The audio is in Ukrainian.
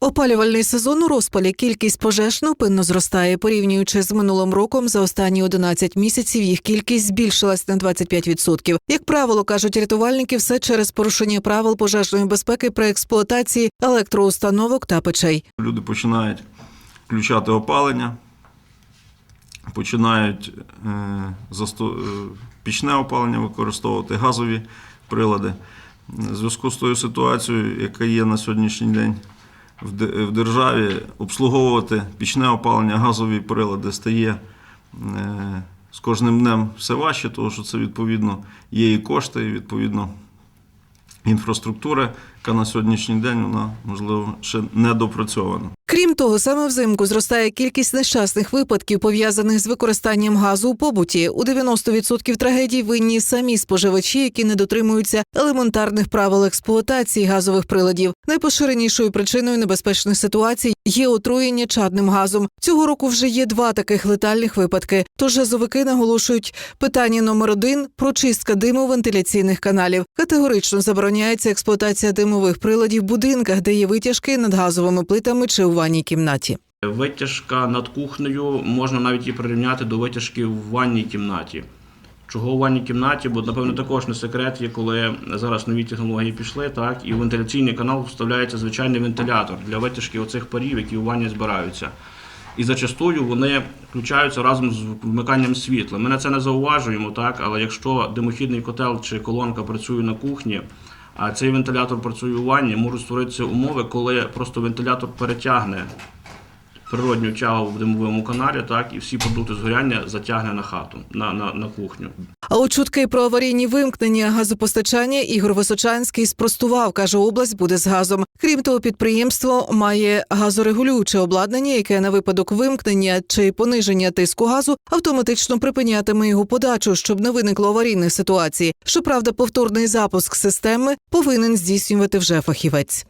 Опалювальний сезон у розпалі кількість пожеж невпинно зростає. Порівнюючи з минулим роком, за останні 11 місяців їх кількість збільшилась на 25%. Як правило, кажуть рятувальники, все через порушення правил пожежної безпеки при експлуатації електроустановок та печей. Люди починають включати опалення, починають е, е, пічне опалення використовувати, газові прилади. В зв'язку з тою ситуацією, яка є на сьогоднішній день в державі, обслуговувати пічне опалення, газові прилади стає е, з кожним днем все важче, тому що це відповідно є і кошти, і відповідно інфраструктура, яка на сьогоднішній день вона можливо ще не допрацьована. Крім того, саме взимку зростає кількість нещасних випадків, пов'язаних з використанням газу у побуті. У 90% трагедій винні самі споживачі, які не дотримуються елементарних правил експлуатації газових приладів. Найпоширенішою причиною небезпечних ситуацій є отруєння чадним газом. Цього року вже є два таких летальних випадки. Тож газовики наголошують, питання номер один прочистка диму вентиляційних каналів. Категорично забороняється експлуатація димових приладів в будинках, де є витяжки над газовими плитами чи у ванній кімнаті. Витяжка над кухнею можна навіть її прирівняти до витяжки в ванній кімнаті. Чого в ванній кімнаті? Бо, напевно, також не секрет є, коли зараз нові технології пішли, так, і в вентиляційний канал вставляється звичайний вентилятор для витяжки оцих парів, які у ванні збираються. І зачастую вони включаються разом з вмиканням світла. Ми на це не зауважуємо, так, але якщо димохідний котел чи колонка працює на кухні, а цей вентилятор працює у ванні, можуть створитися умови, коли просто вентилятор перетягне природню тягу в димовому каналі, так, і всі продукти згоряння затягне на хату, на, на, на кухню. А от чутки про аварійні вимкнення газопостачання Ігор Височанський спростував, каже, область буде з газом. Крім того, підприємство має газорегулююче обладнання, яке на випадок вимкнення чи пониження тиску газу автоматично припинятиме його подачу, щоб не виникло аварійних ситуацій. Щоправда, повторний запуск системи повинен здійснювати вже фахівець.